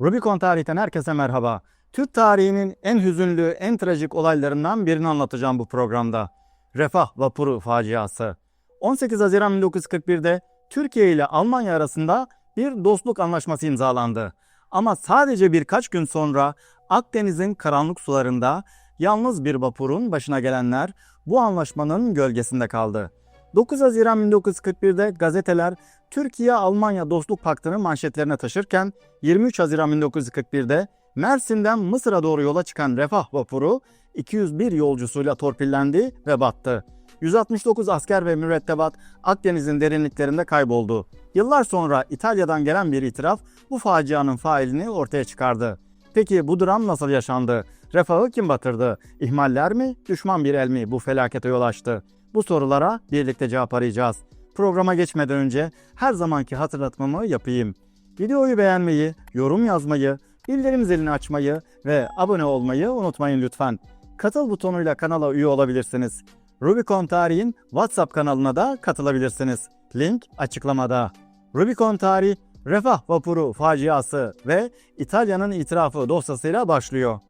Rubicon tarihten herkese merhaba. Türk tarihinin en hüzünlü, en trajik olaylarından birini anlatacağım bu programda. Refah Vapuru faciası. 18 Haziran 1941'de Türkiye ile Almanya arasında bir dostluk anlaşması imzalandı. Ama sadece birkaç gün sonra Akdeniz'in karanlık sularında yalnız bir vapurun başına gelenler bu anlaşmanın gölgesinde kaldı. 9 Haziran 1941'de gazeteler Türkiye-Almanya Dostluk Paktı'nı manşetlerine taşırken 23 Haziran 1941'de Mersin'den Mısır'a doğru yola çıkan Refah vapuru 201 yolcusuyla torpillendi ve battı. 169 asker ve mürettebat Akdeniz'in derinliklerinde kayboldu. Yıllar sonra İtalya'dan gelen bir itiraf bu facianın failini ortaya çıkardı. Peki bu dram nasıl yaşandı? Refahı kim batırdı? İhmaller mi, düşman bir el mi bu felakete yol açtı? Bu sorulara birlikte cevap arayacağız. Programa geçmeden önce her zamanki hatırlatmamı yapayım. Videoyu beğenmeyi, yorum yazmayı, bildirim zilini açmayı ve abone olmayı unutmayın lütfen. Katıl butonuyla kanala üye olabilirsiniz. Rubicon Tarih'in WhatsApp kanalına da katılabilirsiniz. Link açıklamada. Rubicon Tarih, Refah Vapuru faciası ve İtalya'nın itirafı dosyasıyla başlıyor.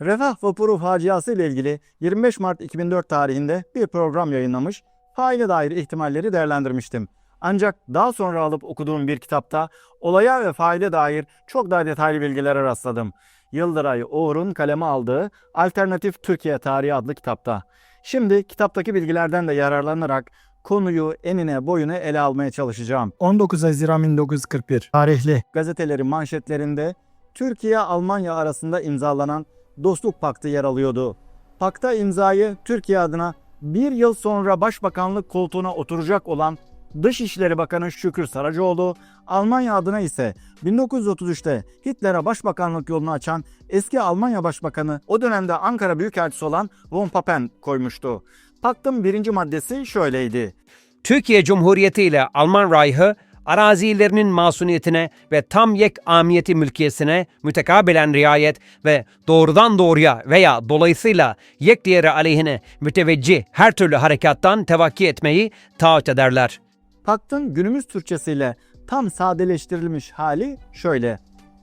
Refah Vapuru faciası ile ilgili 25 Mart 2004 tarihinde bir program yayınlamış, faile dair ihtimalleri değerlendirmiştim. Ancak daha sonra alıp okuduğum bir kitapta olaya ve faile dair çok daha detaylı bilgilere rastladım. Yıldıray Oğur'un kaleme aldığı Alternatif Türkiye Tarihi adlı kitapta. Şimdi kitaptaki bilgilerden de yararlanarak konuyu enine boyuna ele almaya çalışacağım. 19 Haziran 1941 tarihli gazetelerin manşetlerinde Türkiye-Almanya arasında imzalanan Dostluk Paktı yer alıyordu. Pakta imzayı Türkiye adına bir yıl sonra başbakanlık koltuğuna oturacak olan Dışişleri Bakanı Şükrü Saracoğlu, Almanya adına ise 1933'te Hitler'e başbakanlık yolunu açan eski Almanya Başbakanı o dönemde Ankara Büyükelçisi olan von Papen koymuştu. Paktın birinci maddesi şöyleydi. Türkiye Cumhuriyeti ile Alman Reich'ı arazilerinin masuniyetine ve tam yek amiyeti mülkiyesine mütekabilen riayet ve doğrudan doğruya veya dolayısıyla yek diğeri aleyhine müteveccih her türlü harekattan tevakki etmeyi taahhüt ederler. Paktın günümüz Türkçesiyle tam sadeleştirilmiş hali şöyle.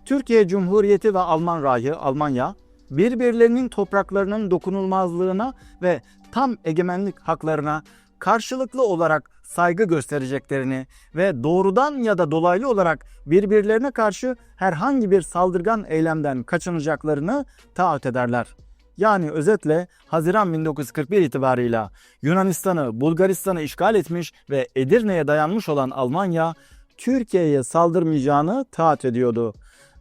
Türkiye Cumhuriyeti ve Alman Rayı Almanya birbirlerinin topraklarının dokunulmazlığına ve tam egemenlik haklarına karşılıklı olarak saygı göstereceklerini ve doğrudan ya da dolaylı olarak birbirlerine karşı herhangi bir saldırgan eylemden kaçınacaklarını taahhüt ederler. Yani özetle Haziran 1941 itibarıyla Yunanistan'ı, Bulgaristan'ı işgal etmiş ve Edirne'ye dayanmış olan Almanya, Türkiye'ye saldırmayacağını taahhüt ediyordu.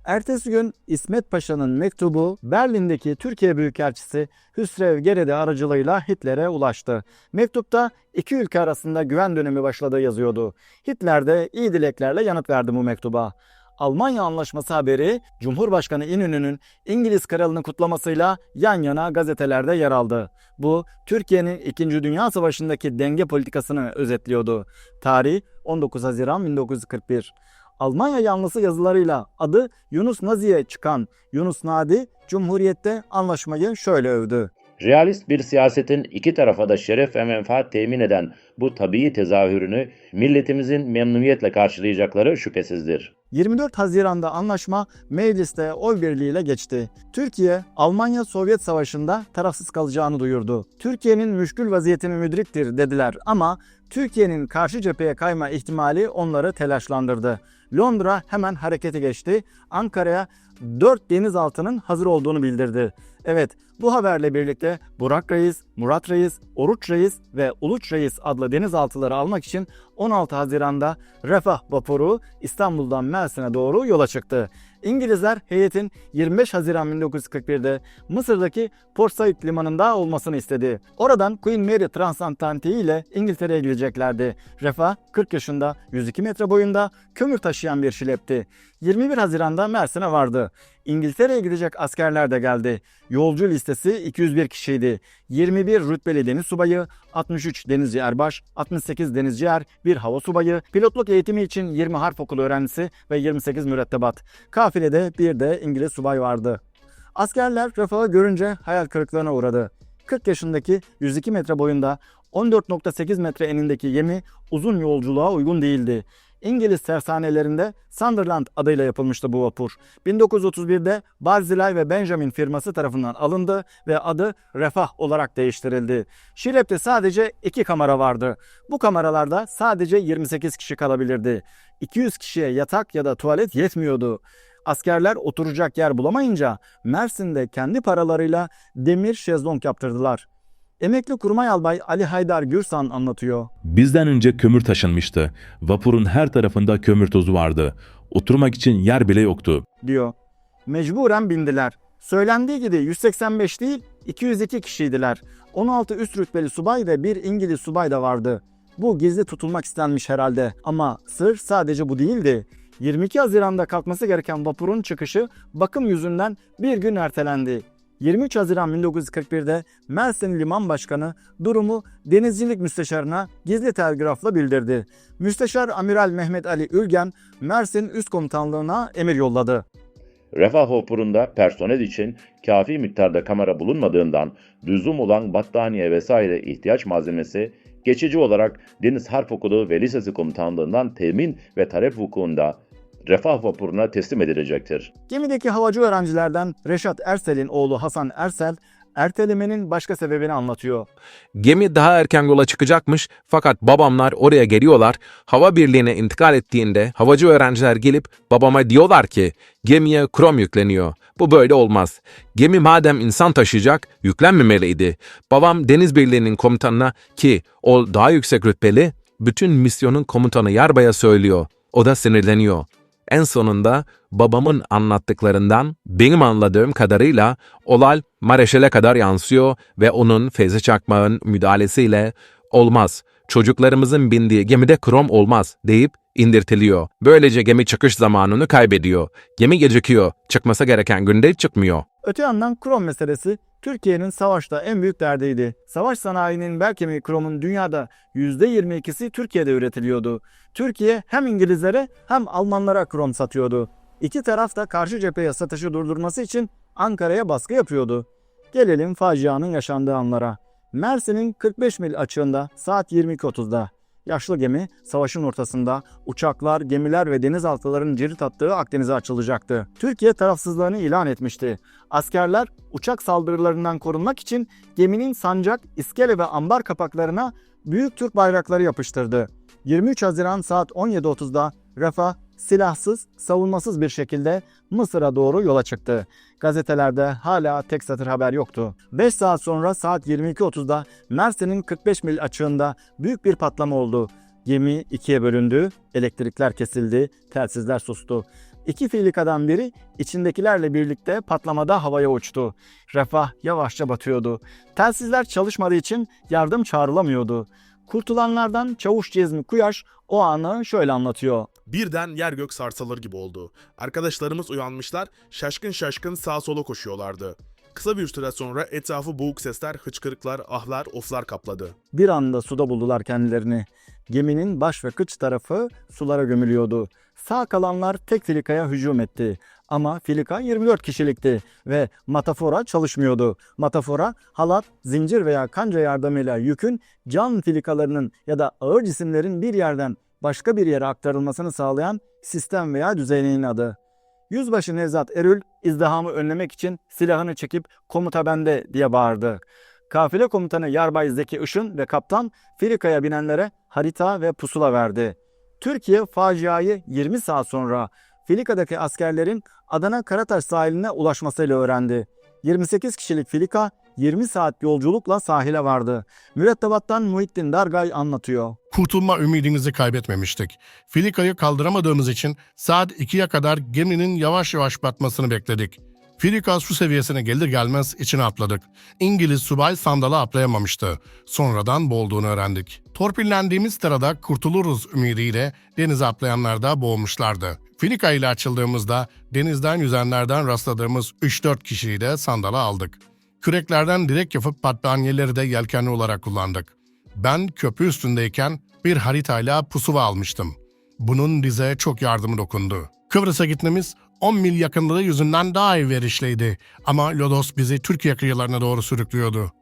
Ertesi gün İsmet Paşa'nın mektubu Berlin'deki Türkiye Büyükelçisi Hüsrev Gerede aracılığıyla Hitler'e ulaştı. Mektupta iki ülke arasında güven dönemi başladığı yazıyordu. Hitler de iyi dileklerle yanıt verdi bu mektuba. Almanya Anlaşması haberi Cumhurbaşkanı İnönü'nün İngiliz kralını kutlamasıyla yan yana gazetelerde yer aldı. Bu Türkiye'nin 2. Dünya Savaşı'ndaki denge politikasını özetliyordu. Tarih 19 Haziran 1941. Almanya yanlısı yazılarıyla adı Yunus Nazi'ye çıkan Yunus Nadi Cumhuriyet'te anlaşmayı şöyle övdü. Realist bir siyasetin iki tarafa da şeref ve menfaat temin eden bu tabii tezahürünü milletimizin memnuniyetle karşılayacakları şüphesizdir. 24 Haziran'da anlaşma mecliste oy birliğiyle geçti. Türkiye, Almanya-Sovyet Savaşı'nda tarafsız kalacağını duyurdu. Türkiye'nin müşkül vaziyetini müdriktir dediler ama Türkiye'nin karşı cepheye kayma ihtimali onları telaşlandırdı. Londra hemen harekete geçti. Ankara'ya 4 denizaltının hazır olduğunu bildirdi. Evet, bu haberle birlikte Burak Reis, Murat Reis, Oruç Reis ve Uluç Reis adlı denizaltıları almak için 16 Haziran'da Refah vapuru İstanbul'dan Mersin'e doğru yola çıktı. İngilizler heyetin 25 Haziran 1941'de Mısır'daki Port Said limanında olmasını istedi. Oradan Queen Mary Transatlantiği ile İngiltere'ye gideceklerdi. Refah 40 yaşında 102 metre boyunda kömür taşıyan bir şilepti. 21 Haziran'da Mersin'e vardı. İngiltere'ye gidecek askerler de geldi. Yolcu listesi 201 kişiydi. 21 rütbeli deniz subayı, 63 denizci erbaş, 68 denizci er, bir hava subayı, pilotluk eğitimi için 20 harp okulu öğrencisi ve 28 mürettebat. Kafilede bir de İngiliz subay vardı. Askerler refahı görünce hayal kırıklığına uğradı. 40 yaşındaki 102 metre boyunda 14.8 metre enindeki gemi uzun yolculuğa uygun değildi. İngiliz tersanelerinde Sunderland adıyla yapılmıştı bu vapur. 1931'de Barzilay ve Benjamin firması tarafından alındı ve adı Refah olarak değiştirildi. Şilep'te sadece iki kamera vardı. Bu kameralarda sadece 28 kişi kalabilirdi. 200 kişiye yatak ya da tuvalet yetmiyordu. Askerler oturacak yer bulamayınca Mersin'de kendi paralarıyla demir şezlong yaptırdılar. Emekli kurmay albay Ali Haydar Gürsan anlatıyor. Bizden önce kömür taşınmıştı. Vapurun her tarafında kömür tozu vardı. Oturmak için yer bile yoktu. diyor. Mecburen bindiler. Söylendiği gibi 185 değil 202 kişiydiler. 16 üst rütbeli subay ve bir İngiliz subay da vardı. Bu gizli tutulmak istenmiş herhalde ama sır sadece bu değildi. 22 Haziran'da kalkması gereken vapurun çıkışı bakım yüzünden bir gün ertelendi. 23 Haziran 1941'de Mersin Liman Başkanı durumu denizcilik müsteşarına gizli telgrafla bildirdi. Müsteşar Amiral Mehmet Ali Ülgen Mersin Üst Komutanlığı'na emir yolladı. Refah vapurunda personel için kafi miktarda kamera bulunmadığından lüzum olan battaniye vesaire ihtiyaç malzemesi geçici olarak Deniz Harp Okulu ve Lisesi Komutanlığından temin ve talep vukuunda Refah vapuruna teslim edilecektir. Gemideki havacı öğrencilerden Reşat Ersel'in oğlu Hasan Ersel, ertelemenin başka sebebini anlatıyor. Gemi daha erken yola çıkacakmış fakat babamlar oraya geliyorlar. Hava birliğine intikal ettiğinde havacı öğrenciler gelip babama diyorlar ki gemiye krom yükleniyor. Bu böyle olmaz. Gemi madem insan taşıyacak yüklenmemeliydi. Babam deniz birliğinin komutanına ki o daha yüksek rütbeli bütün misyonun komutanı Yarbay'a söylüyor. O da sinirleniyor. En sonunda babamın anlattıklarından benim anladığım kadarıyla olay Mareşal'e kadar yansıyor ve onun Feyzi Çakmağ'ın müdahalesiyle olmaz, çocuklarımızın bindiği gemide krom olmaz deyip indirtiliyor. Böylece gemi çıkış zamanını kaybediyor. Gemi gecikiyor, çıkması gereken günde çıkmıyor. Öte yandan krom meselesi Türkiye'nin savaşta en büyük derdiydi. Savaş sanayinin bel kemiği kromun dünyada %22'si Türkiye'de üretiliyordu. Türkiye hem İngilizlere hem Almanlara krom satıyordu. İki taraf da karşı cepheye satışı durdurması için Ankara'ya baskı yapıyordu. Gelelim facianın yaşandığı anlara. Mersin'in 45 mil açığında saat 22.30'da yaşlı gemi savaşın ortasında uçaklar, gemiler ve denizaltıların cirit attığı Akdeniz'e açılacaktı. Türkiye tarafsızlığını ilan etmişti. Askerler uçak saldırılarından korunmak için geminin sancak, iskele ve ambar kapaklarına büyük Türk bayrakları yapıştırdı. 23 Haziran saat 17.30'da Refah silahsız, savunmasız bir şekilde Mısır'a doğru yola çıktı. Gazetelerde hala tek satır haber yoktu. 5 saat sonra saat 22.30'da Mersin'in 45 mil açığında büyük bir patlama oldu. Gemi ikiye bölündü, elektrikler kesildi, telsizler sustu. İki filikadan biri içindekilerle birlikte patlamada havaya uçtu. Refah yavaşça batıyordu. Telsizler çalışmadığı için yardım çağrılamıyordu. Kurtulanlardan Çavuş Cezmi Kuyaş o anı şöyle anlatıyor. Birden yer gök sarsılır gibi oldu. Arkadaşlarımız uyanmışlar, şaşkın şaşkın sağa sola koşuyorlardı. Kısa bir süre sonra etrafı boğuk sesler, hıçkırıklar, ahlar, oflar kapladı. Bir anda suda buldular kendilerini. Geminin baş ve kıç tarafı sulara gömülüyordu. Sağ kalanlar tek filikaya hücum etti. Ama filika 24 kişilikti ve matafora çalışmıyordu. Matafora halat, zincir veya kanca yardımıyla yükün can filikalarının ya da ağır cisimlerin bir yerden başka bir yere aktarılmasını sağlayan sistem veya düzeneğin adı. Yüzbaşı Nevzat Erül izdihamı önlemek için silahını çekip komuta bende diye bağırdı. Kafile komutanı Yarbay Zeki Işın ve kaptan Filika'ya binenlere harita ve pusula verdi. Türkiye faciayı 20 saat sonra Filika'daki askerlerin Adana Karataş sahiline ulaşmasıyla öğrendi. 28 kişilik Filika 20 saat yolculukla sahile vardı. Mürettebattan Muhittin Dargay anlatıyor. Kurtulma ümidimizi kaybetmemiştik. Filika'yı kaldıramadığımız için saat 2'ye kadar geminin yavaş yavaş batmasını bekledik. Filika su seviyesine gelir gelmez içine atladık. İngiliz subay sandala atlayamamıştı. Sonradan boğulduğunu öğrendik. Torpillendiğimiz sırada kurtuluruz ümidiyle denize atlayanlar da boğulmuşlardı. Filika ile açıldığımızda denizden yüzenlerden rastladığımız 3-4 kişiyi de sandala aldık. Küreklerden direk yapıp battaniyeleri de yelkenli olarak kullandık. Ben köprü üstündeyken bir haritayla pusuva almıştım. Bunun bize çok yardımı dokundu. Kıbrıs'a gitmemiz 10 mil yakınlığı yüzünden daha iyi verişliydi ama Lodos bizi Türkiye kıyılarına doğru sürüklüyordu.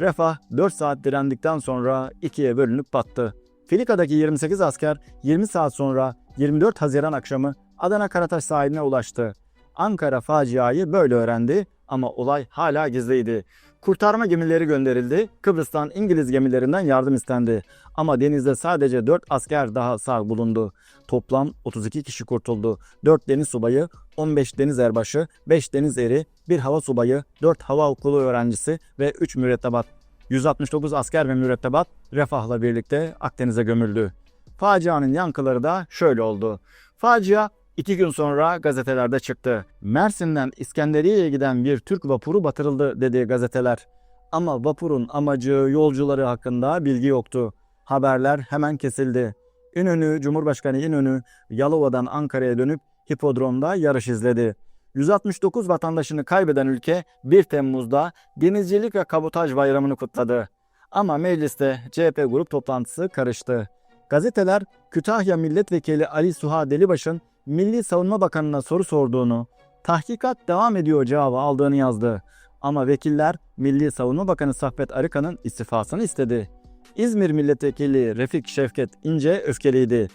Refah 4 saat direndikten sonra ikiye bölünüp battı. Filika'daki 28 asker 20 saat sonra 24 Haziran akşamı Adana Karataş sahiline ulaştı. Ankara faciayı böyle öğrendi ama olay hala gizliydi. Kurtarma gemileri gönderildi. Kıbrıs'tan İngiliz gemilerinden yardım istendi. Ama denizde sadece 4 asker daha sağ bulundu. Toplam 32 kişi kurtuldu. 4 deniz subayı, 15 deniz erbaşı, 5 deniz eri, 1 hava subayı, 4 hava okulu öğrencisi ve 3 mürettebat. 169 asker ve mürettebat Refah'la birlikte Akdeniz'e gömüldü. Facianın yankıları da şöyle oldu. Facia iki gün sonra gazetelerde çıktı. Mersin'den İskenderiye'ye giden bir Türk vapuru batırıldı dedi gazeteler. Ama vapurun amacı, yolcuları hakkında bilgi yoktu. Haberler hemen kesildi. İnönü, Cumhurbaşkanı İnönü Yalova'dan Ankara'ya dönüp hipodromda yarış izledi. 169 vatandaşını kaybeden ülke 1 Temmuz'da Denizcilik ve Kabotaj Bayramı'nı kutladı. Ama mecliste CHP grup toplantısı karıştı. Gazeteler Kütahya Milletvekili Ali Suha Delibaş'ın Milli Savunma Bakanı'na soru sorduğunu, tahkikat devam ediyor cevabı aldığını yazdı. Ama vekiller Milli Savunma Bakanı Saffet Arıkan'ın istifasını istedi. İzmir Milletvekili Refik Şevket İnce öfkeliydi.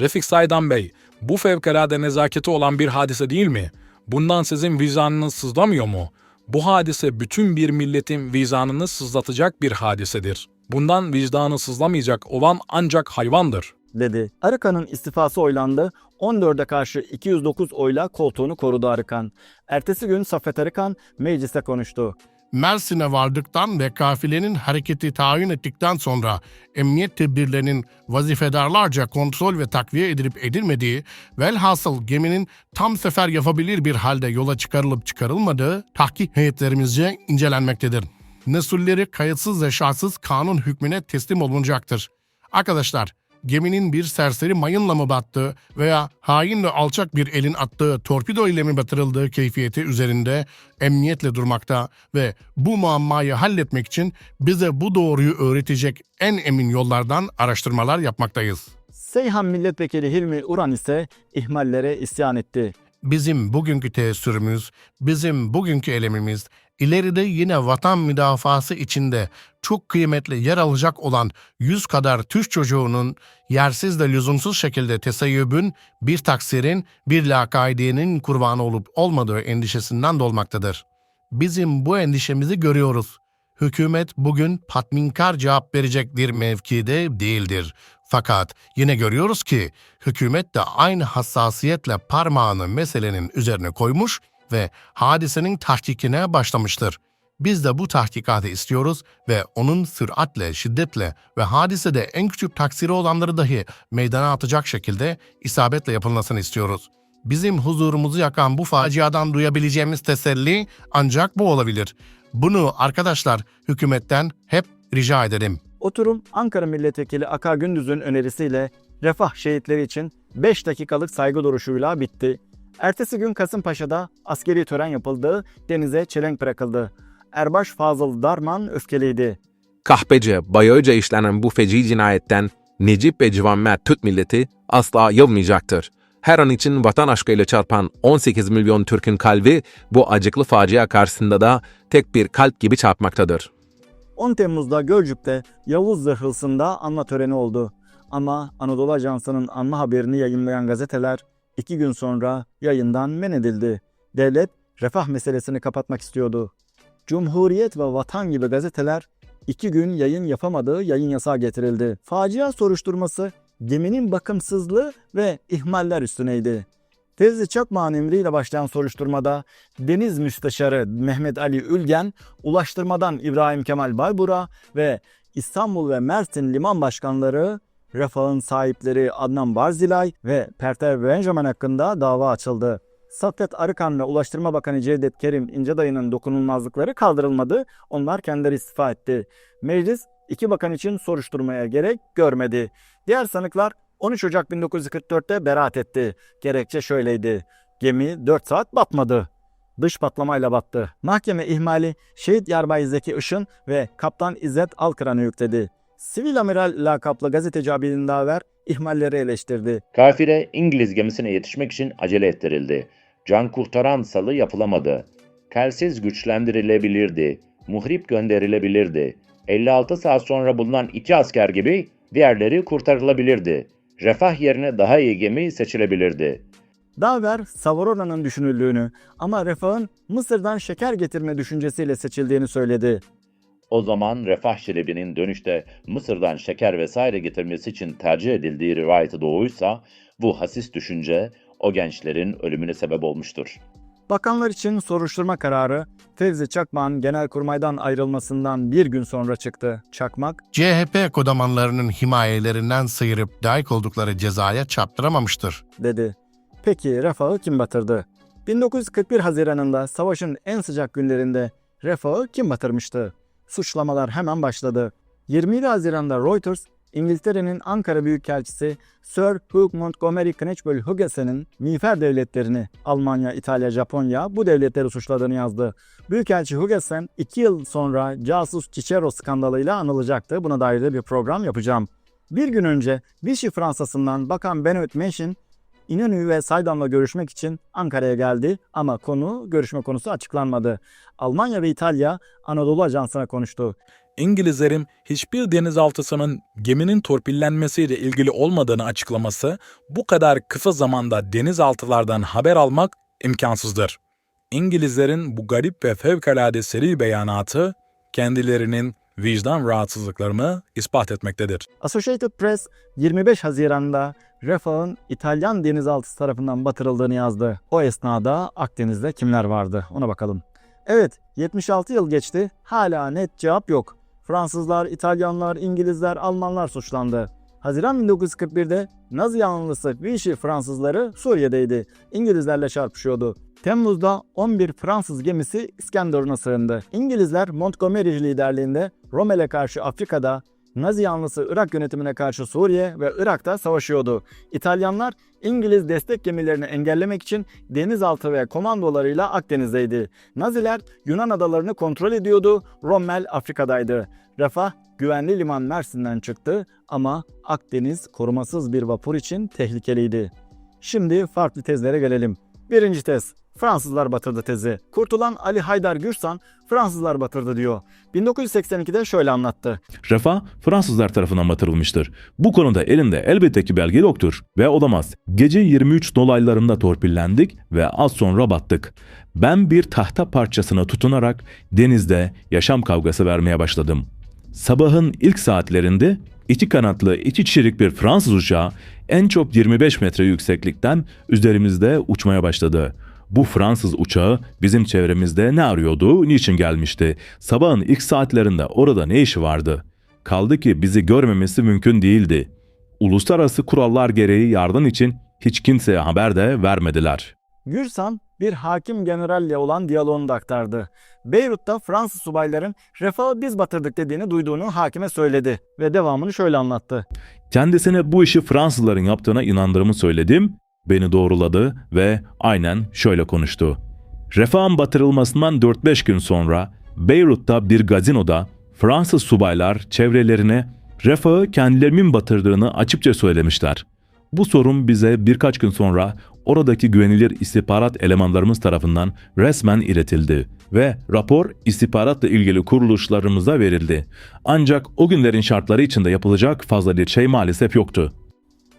Refik Saydan Bey, bu fevkalade nezaketi olan bir hadise değil mi? Bundan sizin vicdanınız sızlamıyor mu? Bu hadise bütün bir milletin vicdanını sızlatacak bir hadisedir. Bundan vicdanı sızlamayacak olan ancak hayvandır. Dedi. Arıkan'ın istifası oylandı. 14'e karşı 209 oyla koltuğunu korudu Arıkan. Ertesi gün Saffet Arıkan mecliste konuştu. Mersin'e vardıktan ve kafilenin hareketi tayin ettikten sonra emniyet tedbirlerinin vazifedarlarca kontrol ve takviye edilip edilmediği, velhasıl geminin tam sefer yapabilir bir halde yola çıkarılıp çıkarılmadığı tahkik heyetlerimizce incelenmektedir. Nesulleri kayıtsız ve şartsız kanun hükmüne teslim olunacaktır. Arkadaşlar, geminin bir serseri mayınla mı battığı veya hain ve alçak bir elin attığı torpido ile mi batırıldığı keyfiyeti üzerinde emniyetle durmakta ve bu muammayı halletmek için bize bu doğruyu öğretecek en emin yollardan araştırmalar yapmaktayız. Seyhan Milletvekili Hilmi Uran ise ihmallere isyan etti. Bizim bugünkü teessürümüz, bizim bugünkü elemimiz, ileride yine vatan müdafası içinde çok kıymetli yer alacak olan yüz kadar Türk çocuğunun yersiz de lüzumsuz şekilde tesayyübün, bir taksirin, bir lakaydiyenin kurbanı olup olmadığı endişesinden dolmaktadır. Bizim bu endişemizi görüyoruz. Hükümet bugün tatminkar cevap verecek bir mevkide değildir. Fakat yine görüyoruz ki hükümet de aynı hassasiyetle parmağını meselenin üzerine koymuş ve hadisenin tahkikine başlamıştır. Biz de bu tahkikatı istiyoruz ve onun süratle, şiddetle ve hadisede en küçük taksiri olanları dahi meydana atacak şekilde isabetle yapılmasını istiyoruz. Bizim huzurumuzu yakan bu faciadan duyabileceğimiz teselli ancak bu olabilir. Bunu arkadaşlar hükümetten hep rica ederim. Oturum Ankara Milletvekili Aka Gündüz'ün önerisiyle refah şehitleri için 5 dakikalık saygı duruşuyla bitti. Ertesi gün Kasımpaşa'da askeri tören yapıldı, denize çelenk bırakıldı. Erbaş Fazıl Darman öfkeliydi. Kahpece, bayağıca işlenen bu feci cinayetten Necip ve Civan Mert Türk milleti asla yılmayacaktır. Her an için vatan aşkıyla çarpan 18 milyon Türk'ün kalbi bu acıklı facia karşısında da tek bir kalp gibi çarpmaktadır. 10 Temmuz'da Gölcük'te Yavuz Zırhılsı'nda anma töreni oldu. Ama Anadolu Ajansı'nın anma haberini yayınlayan gazeteler iki gün sonra yayından men edildi. Devlet refah meselesini kapatmak istiyordu. Cumhuriyet ve Vatan gibi gazeteler iki gün yayın yapamadığı yayın yasağı getirildi. Facia soruşturması geminin bakımsızlığı ve ihmaller üstüneydi. Tezli Çakmağ'ın emriyle başlayan soruşturmada Deniz Müsteşarı Mehmet Ali Ülgen, Ulaştırmadan İbrahim Kemal Baybura ve İstanbul ve Mersin liman başkanları Refah'ın sahipleri Adnan Barzilay ve Pertev Benjamin hakkında dava açıldı. Saffet Arıkan ve Ulaştırma Bakanı Cevdet Kerim İncedayı'nın dokunulmazlıkları kaldırılmadı. Onlar kendileri istifa etti. Meclis iki bakan için soruşturmaya gerek görmedi. Diğer sanıklar 13 Ocak 1944'te beraat etti. Gerekçe şöyleydi. Gemi 4 saat batmadı. Dış patlamayla battı. Mahkeme ihmali Şehit Yarbay Zeki Işın ve Kaptan İzzet Alkıran'ı yükledi. Sivil amiral lakaplı gazeteci Abidin Daver ihmalleri eleştirdi. Kafile İngiliz gemisine yetişmek için acele ettirildi. Can kurtaran salı yapılamadı. Telsiz güçlendirilebilirdi. muhrip gönderilebilirdi. 56 saat sonra bulunan iki asker gibi diğerleri kurtarılabilirdi. Refah yerine daha iyi gemi seçilebilirdi. Daver, Savorona'nın düşünüldüğünü ama Refah'ın Mısır'dan şeker getirme düşüncesiyle seçildiğini söyledi. O zaman Refah Şelebi'nin dönüşte Mısır'dan şeker vesaire getirmesi için tercih edildiği rivayeti doğruysa bu hasis düşünce o gençlerin ölümüne sebep olmuştur. Bakanlar için soruşturma kararı Fevzi Çakmak'ın genelkurmaydan ayrılmasından bir gün sonra çıktı. Çakmak, CHP kodamanlarının himayelerinden sıyırıp layık oldukları cezaya çarptıramamıştır. dedi. Peki Refah'ı kim batırdı? 1941 Haziran'ında savaşın en sıcak günlerinde Refah'ı kim batırmıştı? Suçlamalar hemen başladı. 27 Haziran'da Reuters, İngiltere'nin Ankara Büyükelçisi Sir Hugh Montgomery Knechböll Hugessen'in miğfer devletlerini Almanya, İtalya, Japonya bu devletleri suçladığını yazdı. Büyükelçi Hugessen 2 yıl sonra casus Cicero skandalıyla anılacaktı. Buna dair de bir program yapacağım. Bir gün önce Vichy Fransa'sından Bakan Benoît Menchin İnönü ve Saydam'la görüşmek için Ankara'ya geldi ama konu, görüşme konusu açıklanmadı. Almanya ve İtalya Anadolu Ajansı'na konuştu. İngilizlerin hiçbir denizaltısının geminin torpillenmesiyle ilgili olmadığını açıklaması bu kadar kısa zamanda denizaltılardan haber almak imkansızdır. İngilizlerin bu garip ve fevkalade seri beyanatı kendilerinin vicdan rahatsızlıklarını ispat etmektedir. Associated Press 25 Haziran'da Refah'ın İtalyan denizaltısı tarafından batırıldığını yazdı. O esnada Akdeniz'de kimler vardı ona bakalım. Evet 76 yıl geçti hala net cevap yok. Fransızlar, İtalyanlar, İngilizler, Almanlar suçlandı. Haziran 1941'de Nazi yanlısı Vichy Fransızları Suriye'deydi. İngilizlerle çarpışıyordu. Temmuz'da 11 Fransız gemisi İskenderun'a sığındı. İngilizler Montgomery liderliğinde Rommel'e karşı Afrika'da, Nazi yanlısı Irak yönetimine karşı Suriye ve Irak'ta savaşıyordu. İtalyanlar İngiliz destek gemilerini engellemek için denizaltı ve komandolarıyla Akdeniz'deydi. Naziler Yunan adalarını kontrol ediyordu, Rommel Afrika'daydı. Refah güvenli liman Mersin'den çıktı ama Akdeniz korumasız bir vapur için tehlikeliydi. Şimdi farklı tezlere gelelim. Birinci tez, Fransızlar batırdı tezi. Kurtulan Ali Haydar Gürsan, Fransızlar batırdı diyor. 1982'de şöyle anlattı. Refah Fransızlar tarafından batırılmıştır. Bu konuda elinde elbette ki belge yoktur ve olamaz. Gece 23 dolaylarında torpillendik ve az sonra battık. Ben bir tahta parçasına tutunarak denizde yaşam kavgası vermeye başladım. Sabahın ilk saatlerinde iki kanatlı iki kişilik bir Fransız uçağı en çok 25 metre yükseklikten üzerimizde uçmaya başladı. Bu Fransız uçağı bizim çevremizde ne arıyordu, niçin gelmişti? Sabahın ilk saatlerinde orada ne işi vardı? Kaldı ki bizi görmemesi mümkün değildi. Uluslararası kurallar gereği yardım için hiç kimseye haber de vermediler. Gürsan bir hakim generalle olan diyaloğunu da aktardı. Beyrut'ta Fransız subayların Refah'ı biz batırdık dediğini duyduğunu hakime söyledi ve devamını şöyle anlattı. Kendisine bu işi Fransızların yaptığına inandığımı söyledim, beni doğruladı ve aynen şöyle konuştu. Refah'ın batırılmasından 4-5 gün sonra Beyrut'ta bir gazinoda Fransız subaylar çevrelerine Refah'ı kendilerimin batırdığını açıkça söylemişler. Bu sorun bize birkaç gün sonra oradaki güvenilir istihbarat elemanlarımız tarafından resmen iletildi ve rapor istihbaratla ilgili kuruluşlarımıza verildi. Ancak o günlerin şartları içinde yapılacak fazla bir şey maalesef yoktu.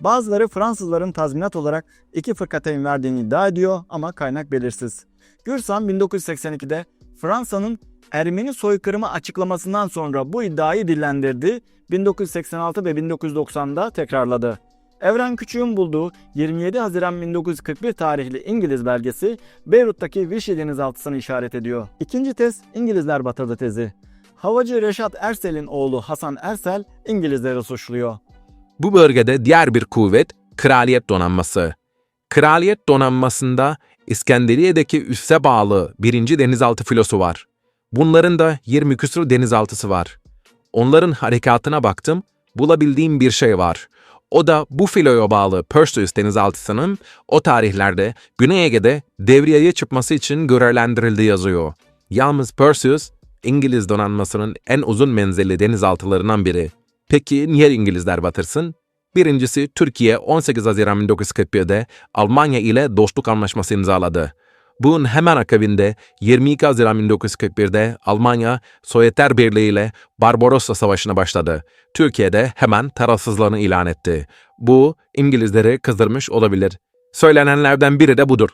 Bazıları Fransızların tazminat olarak iki fırkateyn verdiğini iddia ediyor ama kaynak belirsiz. Gürsan 1982'de Fransa'nın Ermeni soykırımı açıklamasından sonra bu iddiayı dillendirdi. 1986 ve 1990'da tekrarladı. Evren Küçük'ün bulduğu 27 Haziran 1941 tarihli İngiliz belgesi Beyrut'taki Vichy denizaltısını işaret ediyor. İkinci tez İngilizler batırdı tezi. Havacı Reşat Ersel'in oğlu Hasan Ersel İngilizleri suçluyor. Bu bölgede diğer bir kuvvet Kraliyet Donanması. Kraliyet Donanması'nda İskenderiye'deki üsse bağlı 1. denizaltı filosu var. Bunların da 20 küsur denizaltısı var. Onların harekatına baktım, bulabildiğim bir şey var. O da bu filoya bağlı Perseus denizaltısının o tarihlerde Güney Ege'de devriyeye çıkması için görevlendirildiği yazıyor. Yalnız Perseus, İngiliz donanmasının en uzun menzilli denizaltılarından biri. Peki niye İngilizler batırsın? Birincisi Türkiye 18 Haziran 1941'de Almanya ile dostluk anlaşması imzaladı. Bunun hemen akabinde 22 Haziran 1941'de Almanya Sovyetler Birliği ile Barbarossa Savaşı'na başladı. Türkiye'de hemen tarafsızlığını ilan etti. Bu İngilizleri kızdırmış olabilir. Söylenenlerden biri de budur.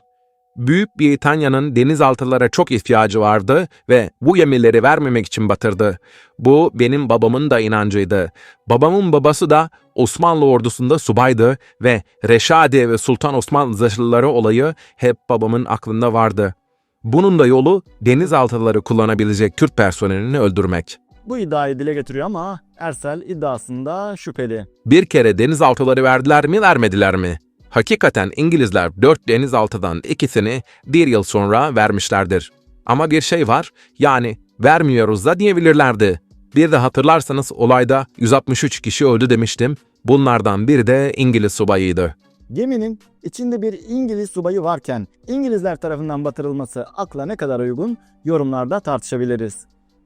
Büyük Britanya'nın denizaltılara çok ihtiyacı vardı ve bu gemileri vermemek için batırdı. Bu benim babamın da inancıydı. Babamın babası da Osmanlı ordusunda subaydı ve Reşadi ve Sultan Osman zırhlıları olayı hep babamın aklında vardı. Bunun da yolu denizaltıları kullanabilecek Kürt personelini öldürmek. Bu iddiayı dile getiriyor ama Ersel iddiasında şüpheli. Bir kere denizaltıları verdiler mi vermediler mi? Hakikaten İngilizler dört denizaltıdan ikisini bir yıl sonra vermişlerdir. Ama bir şey var, yani vermiyoruz da diyebilirlerdi. Bir de hatırlarsanız olayda 163 kişi öldü demiştim. Bunlardan biri de İngiliz subayıydı. Geminin içinde bir İngiliz subayı varken İngilizler tarafından batırılması akla ne kadar uygun yorumlarda tartışabiliriz.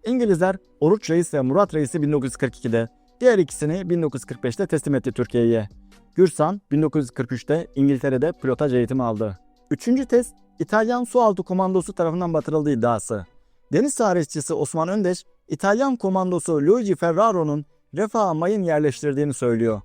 İngilizler Oruç Reis ve Murat Reis'i 1942'de, diğer ikisini 1945'te teslim etti Türkiye'ye. Gürsan 1943'te İngiltere'de pilotaj eğitimi aldı. Üçüncü test İtalyan Sualtı Komandosu tarafından batırıldığı iddiası. Deniz tarihçisi Osman Öndeş, İtalyan komandosu Luigi Ferraro'nun Refah'a mayın yerleştirdiğini söylüyor.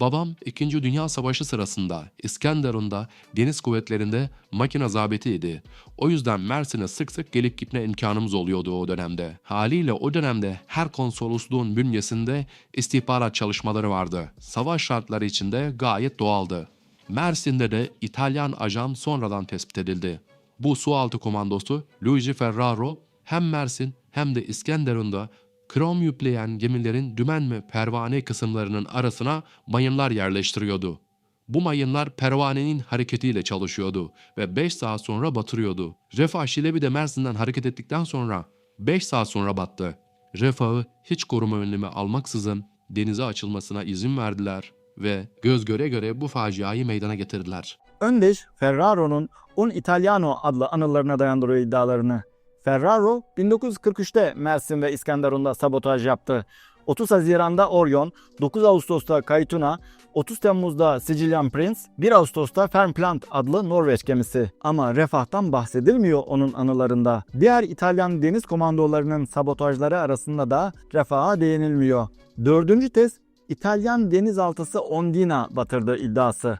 Babam 2. Dünya Savaşı sırasında İskenderun'da deniz kuvvetlerinde makine zabitiydi. O yüzden Mersin'e sık sık gelip gitme imkanımız oluyordu o dönemde. Haliyle o dönemde her konsolosluğun bünyesinde istihbarat çalışmaları vardı. Savaş şartları içinde gayet doğaldı. Mersin'de de İtalyan ajan sonradan tespit edildi. Bu sualtı komandosu Luigi Ferraro hem Mersin hem de İskenderun'da krom yükleyen gemilerin dümen ve pervane kısımlarının arasına mayınlar yerleştiriyordu. Bu mayınlar pervanenin hareketiyle çalışıyordu ve 5 saat sonra batırıyordu. Refah Şilebi de Mersin'den hareket ettikten sonra 5 saat sonra battı. Refah'ı hiç koruma önlemi almaksızın denize açılmasına izin verdiler ve göz göre göre bu faciayı meydana getirdiler. Öndeş, Ferraro'nun Un Italiano adlı anılarına dayandırıyor iddialarını. Ferraro 1943'te Mersin ve İskenderun'da sabotaj yaptı. 30 Haziran'da Orion, 9 Ağustos'ta Kaytuna, 30 Temmuz'da Sicilian Prince, 1 Ağustos'ta Fernplant adlı Norveç gemisi. Ama refahtan bahsedilmiyor onun anılarında. Diğer İtalyan deniz komandolarının sabotajları arasında da refaha değinilmiyor. Dördüncü test İtalyan denizaltısı Ondina batırdığı iddiası.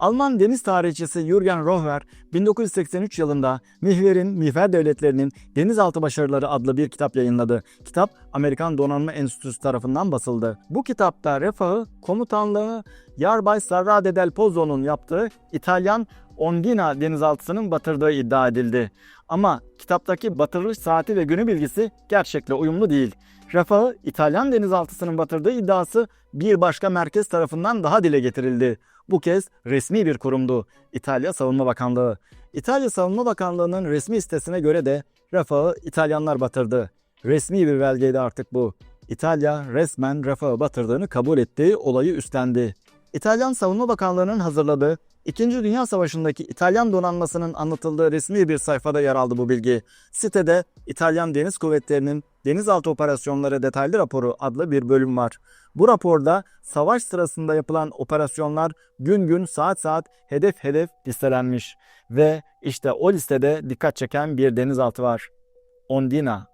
Alman deniz tarihçisi Jürgen Rohwer 1983 yılında Mihver'in, Mihver Devletlerinin Denizaltı Başarıları adlı bir kitap yayınladı. Kitap Amerikan Donanma Enstitüsü tarafından basıldı. Bu kitapta Refah'ı komutanlığı Yarbay Sarrade del Pozzo'nun yaptığı İtalyan Ondina denizaltısının batırdığı iddia edildi. Ama kitaptaki batırılış saati ve günü bilgisi gerçekle uyumlu değil. Refah'ı İtalyan denizaltısının batırdığı iddiası bir başka merkez tarafından daha dile getirildi. Bu kez resmi bir kurumdu. İtalya Savunma Bakanlığı. İtalya Savunma Bakanlığı'nın resmi sitesine göre de Refah'ı İtalyanlar batırdı. Resmi bir belgeydi artık bu. İtalya resmen Refah'ı batırdığını kabul etti, olayı üstlendi. İtalyan Savunma Bakanlığı'nın hazırladığı İkinci Dünya Savaşı'ndaki İtalyan donanmasının anlatıldığı resmi bir sayfada yer aldı bu bilgi. Sitede İtalyan Deniz Kuvvetleri'nin Denizaltı Operasyonları Detaylı Raporu adlı bir bölüm var. Bu raporda savaş sırasında yapılan operasyonlar gün gün saat saat hedef hedef listelenmiş. Ve işte o listede dikkat çeken bir denizaltı var. Ondina.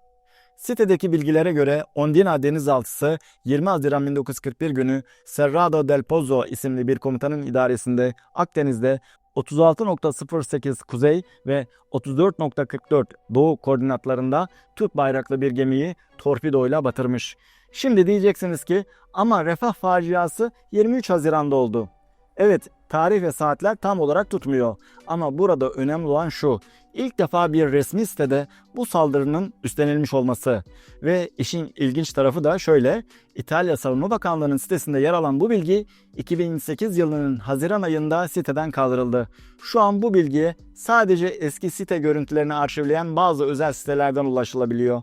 Sitedeki bilgilere göre Ondina denizaltısı 20 Haziran 1941 günü Cerrado del Pozo isimli bir komutanın idaresinde Akdeniz'de 36.08 kuzey ve 34.44 doğu koordinatlarında Türk bayraklı bir gemiyi torpidoyla batırmış. Şimdi diyeceksiniz ki ama refah faciası 23 Haziran'da oldu. Evet, tarih ve saatler tam olarak tutmuyor. Ama burada önemli olan şu. İlk defa bir resmi sitede bu saldırının üstlenilmiş olması. Ve işin ilginç tarafı da şöyle. İtalya Savunma Bakanlığı'nın sitesinde yer alan bu bilgi 2008 yılının Haziran ayında siteden kaldırıldı. Şu an bu bilgiye sadece eski site görüntülerini arşivleyen bazı özel sitelerden ulaşılabiliyor.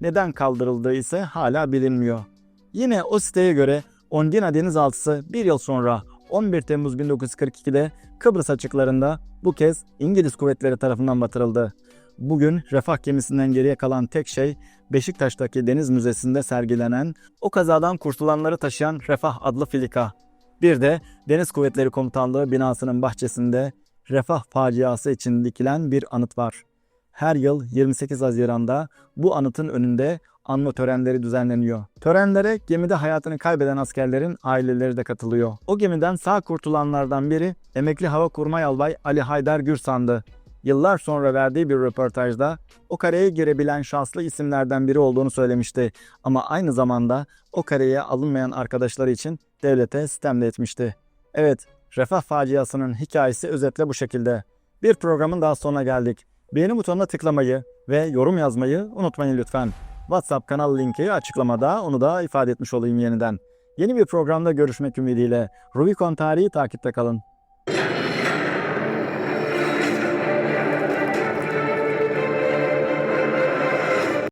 Neden kaldırıldığı ise hala bilinmiyor. Yine o siteye göre Ondina denizaltısı bir yıl sonra 11 Temmuz 1942'de Kıbrıs açıklarında bu kez İngiliz kuvvetleri tarafından batırıldı. Bugün refah gemisinden geriye kalan tek şey Beşiktaş'taki Deniz Müzesi'nde sergilenen o kazadan kurtulanları taşıyan Refah adlı filika. Bir de Deniz Kuvvetleri Komutanlığı binasının bahçesinde refah faciası için dikilen bir anıt var. Her yıl 28 Haziran'da bu anıtın önünde anma törenleri düzenleniyor. Törenlere gemide hayatını kaybeden askerlerin aileleri de katılıyor. O gemiden sağ kurtulanlardan biri emekli hava kurmay albay Ali Haydar Gürsan'dı. Yıllar sonra verdiği bir röportajda o kareye girebilen şanslı isimlerden biri olduğunu söylemişti. Ama aynı zamanda o kareye alınmayan arkadaşları için devlete sitem de etmişti. Evet, refah faciasının hikayesi özetle bu şekilde. Bir programın daha sonuna geldik. Beğeni butonuna tıklamayı ve yorum yazmayı unutmayın lütfen. WhatsApp kanal linki açıklamada onu da ifade etmiş olayım yeniden. Yeni bir programda görüşmek ümidiyle Rubicon Tarihi takipte kalın.